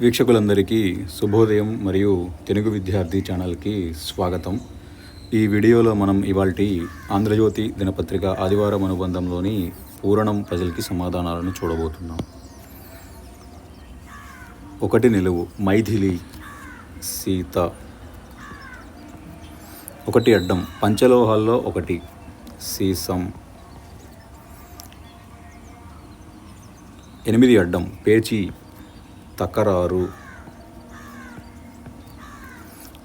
వీక్షకులందరికీ శుభోదయం మరియు తెలుగు విద్యార్థి ఛానల్కి స్వాగతం. ఈ వీడియోలో మనం ఇవాల్టి ఆంధ్రజ్యోతి దినపత్రిక ఆదివారం అనుబంధంలోని పూరణం ప్రజలకి సమాధానాలను చూడబోతున్నాం. ఒకటి నిలువు మైథిలి సీత. ఒకటి అడ్డం పంచలోహాల్లో ఒకటి సీసం. ఎనిమిది అడ్డం పేచి తకరారు.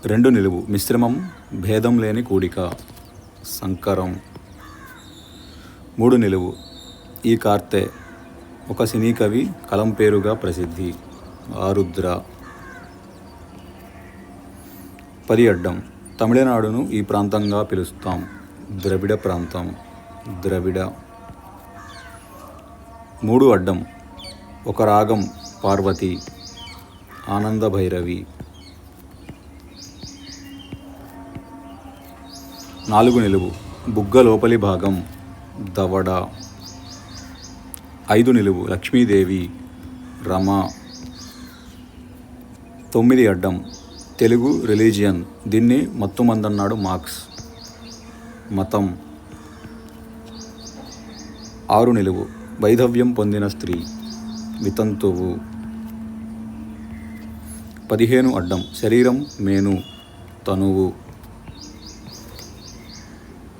రెండు నిలువు. మిశ్రమం భేదం లేని కూడిక. సంకరం. మూడు నిలువు. ఈ కార్తె ఒక సినీ కవి కలం పేరుగా ప్రసిద్ధి. ఆరుద్ర. పది అడ్డం. తమిళనాడును ఈ ప్రాంతంగా పిలుస్తాం. ద్రవిడ ప్రాంతం. ద్రవిడ. మూడు అడ్డం. ఒక రాగం పార్వతి ఆనంద భైరవి నాలుగు నిలువు. బుగ్గ లోపలి భాగం దవడ. ఐదు నిలువు. లక్ష్మీదేవి రమ. తొమ్మిది అడ్డం. తెలుగు రిలీజియన్. దీన్ని మత్తుమందన్నాడు మార్క్స్. మతం. ఆరు నిలువు. వైధవ్యం పొందిన స్త్రీ. వితంతువు. పదిహేను అడ్డం. శరీరం మేను. తనువు.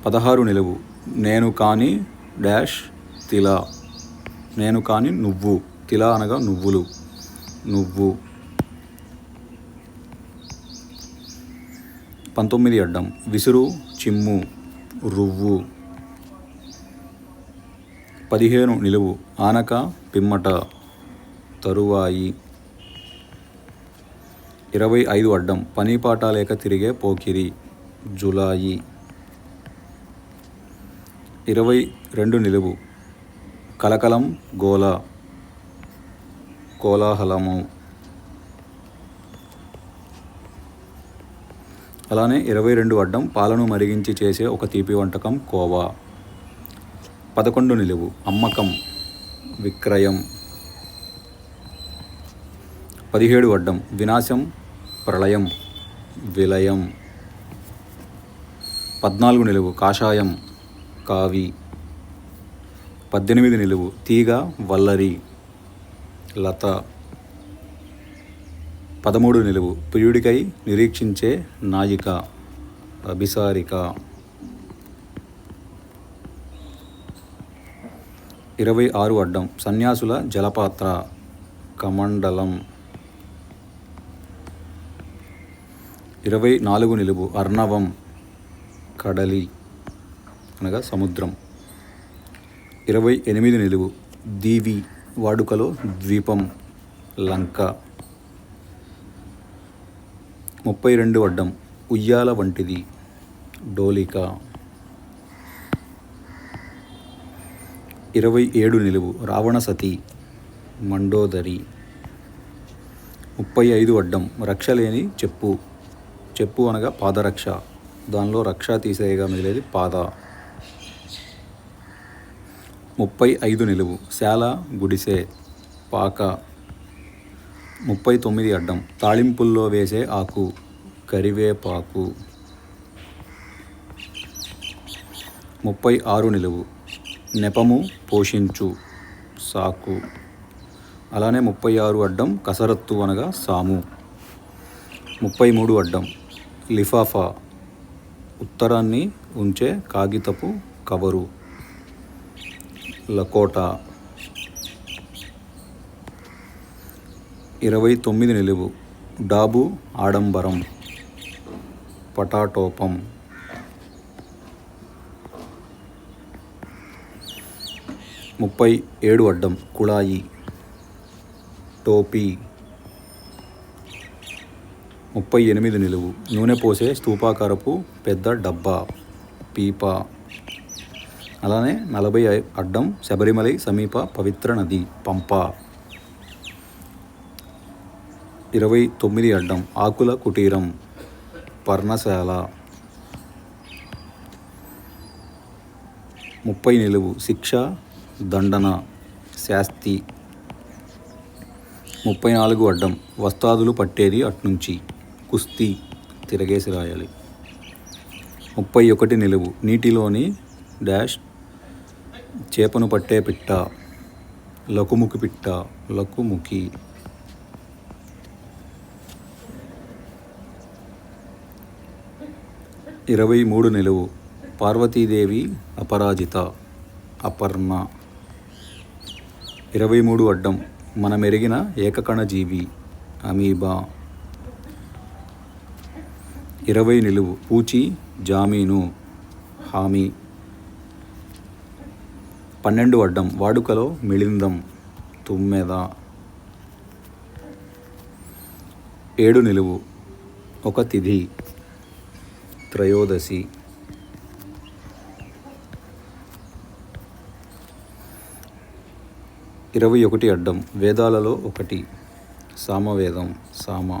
పదహారు నిలువు. నేను కాని డాష్ తిల. నేను కాని నువ్వు. తిల అనగా నువ్వులు. నువ్వు. పంతొమ్మిది అడ్డం. విసురు చిమ్ము రువ్వు. పదిహేను నిలువు. ఆనక పిమ్మట. తరువాయి. ఇరవై ఐదు అడ్డం పనిపాట లేక తిరిగే పోకిరి జులాయి. ఇరవై రెండు నిలువు కలకలం గోల కోలాహలము. అలానే ఇరవై రెండు అడ్డం పాలను మరిగించి చేసే ఒక తీపి వంటకం కోవా. పదకొండు నిలువు అమ్మకం విక్రయం. పదిహేడు అడ్డం వినాశం ప్రళయం విలయం పద్నాలుగు నిలువు కాషాయం కావి పద్దెనిమిది నిలువు తీగ వల్లరి లత పదమూడు నిలువు ప్రియుడికై నిరీక్షించే నాయిక అభిసారిక. ఇరవై ఆరు అడ్డం సన్యాసుల జలపాత్ర కమండలం. ఇరవై నాలుగు నిలువు అర్ణవం కడలి అనగా సముద్రం. ఇరవై ఎనిమిది నిలువు దీవి వాడుకలో ద్వీపం లంక. ముప్పై రెండు అడ్డం ఉయ్యాల వంటిది డోలిక. ఇరవై ఏడు నిలువు రావణ సతి మండోదరి. ముప్పై ఐదు అడ్డం రక్షలేని చెప్పు. చెప్పు అనగా పాదరక్ష. దానిలో రక్ష తీసేయగా మిగిలేది పాద. ముప్పై ఐదు నిలువు. శాల గుడిసె పాక. ముప్పై తొమ్మిది అడ్డం. తాళింపుల్లో వేసే ఆకు. కరివేపాకు. ముప్పై ఆరు నిలువు. నెపము పోషించు. సాకు. అలానే ముప్పై ఆరు అడ్డం కసరత్తు అనగా సాము. ముప్పై మూడు అడ్డం. లిఫాఫా ఉత్తరాన్ని ఉంచే కాగితపు కవరు. లకోటా. ఇరవై తొమ్మిది నిలువు. డాబు ఆడంబరం. పటాటోపం. ముప్పై ఏడు అడ్డం కుళాయి. టోపీ. ముప్పై ఎనిమిది నిలువు. నూనె పోసే స్తూపాకారపు పెద్ద డబ్బా. పీప. అలానే నలభై అడ్డం శబరిమలై సమీప పవిత్ర నది పంప. ఇరవై తొమ్మిది అడ్డం ఆకుల కుటీరం పర్ణశాల. ముప్పై నిలువు శిక్ష దండన శాస్తి. ముప్పై నాలుగు అడ్డం వస్తాదులు పట్టేది అట్నుంచి. కుస్తీ తిరగేసి రాయాలి. ముప్పై ఒకటి నిలువు. నీటిలోని డాష్ చేపను పట్టే పిట్ట లకుముకి పిట్ట లకుముకి. ఇరవై మూడు నిలువు. పార్వతీదేవి అపరాజిత అపర్ణ. ఇరవై మూడు అడ్డం. మనమెరిగిన ఏకకణజీవి అమీబా. ఇరవై నిలువు. పూచి జామీను హామీ. పన్నెండు అడ్డం. వాడుకలో మిళిందం తుమ్మెద. ఏడు నిలువు. ఒక తిథి. త్రయోదశి. ఇరవై ఒకటి అడ్డం. వేదాలలో ఒకటి. సామవేదం సామ.